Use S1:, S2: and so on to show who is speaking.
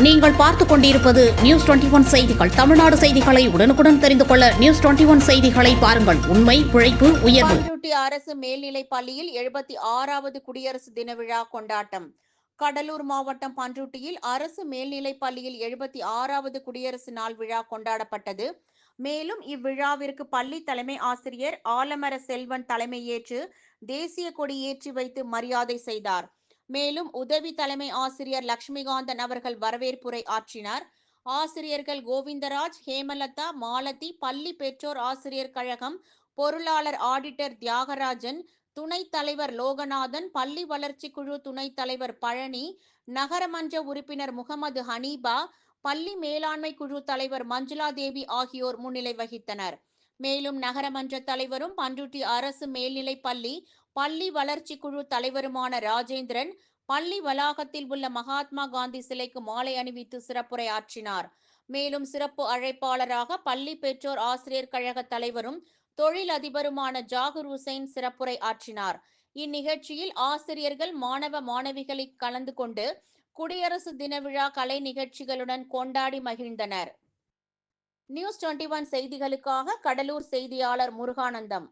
S1: நீங்கள் பார்த்துக் கொண்டிருப்பது நியூஸ் டுவெண்டி ஒன் செய்திகள். தமிழ்நாடு செய்திகளை உடனுக்குடன் தெரிந்து கொள்ள நியூஸ் டுவெண்டி ஒன் செய்திகளை பாருங்கள். உண்மை உழைப்பு உயர்வு.
S2: அரசு மேல்நிலைப் பள்ளியில் எழுபத்தி ஆறாவது குடியரசு தின விழா கொண்டாட்டம். கடலூர் மாவட்டம் பண்ருட்டியில் அரசு மேல்நிலைப் பள்ளியில் எழுபத்தி ஆறாவது குடியரசு நாள் விழா கொண்டாடப்பட்டது. மேலும் இவ்விழாவிற்கு பள்ளி தலைமை ஆசிரியர் ஆலமர செல்வன் தலைமையேற்று தேசிய கொடி ஏற்றி வைத்து மரியாதை செய்தார். மேலும் உதவி தலைமை ஆசிரியர் லட்சுமிகாந்தன் அவர்கள் வரவேற்புரை ஆற்றினார். ஆசிரியர்கள் கோவிந்தராஜ் ஹேமலதா மாலதி பள்ளி பெற்றோர் ஆசிரியர் கழகம் பொருளாளர் ஆடிட்டர் தியாகராஜன் துணைத் தலைவர் லோகநாதன் பள்ளி வளர்ச்சி குழு துணைத் தலைவர் பழனி நகரமன்ற உறுப்பினர் முகமது ஹனீபா பள்ளி மேலாண்மை குழு தலைவர் மஞ்சுளா தேவி ஆகியோர் முன்னிலை வகித்தனர். மேலும் நகரமன்ற தலைவரும் பண்ருட்டி அரசு மேல்நிலைப் பள்ளி பள்ளி வளர்ச்சி குழு தலைவருமான ராஜேந்திரன் பள்ளி வளாகத்தில் உள்ள மகாத்மா காந்தி சிலைக்கு மாலை அணிவித்து சிறப்புரை ஆற்றினார் மேலும் சிறப்பு அழைப்பாளராக பள்ளி பெற்றோர் ஆசிரியர் கழக தலைவரும் தொழில் அதிபருமான ஜாகூர் ஹுசைன் சிறப்புரை ஆற்றினார் இந்நிகழ்ச்சியில் ஆசிரியர்கள் மாணவ மாணவிகளை கலந்து கொண்டு குடியரசு தின விழா கலை நிகழ்ச்சிகளுடன் கொண்டாடி மகிழ்ந்தனர். நியூஸ் டுவெண்டி ஒன் செய்திகளுக்காக கடலூர் செய்தியாளர் முருகானந்தம்.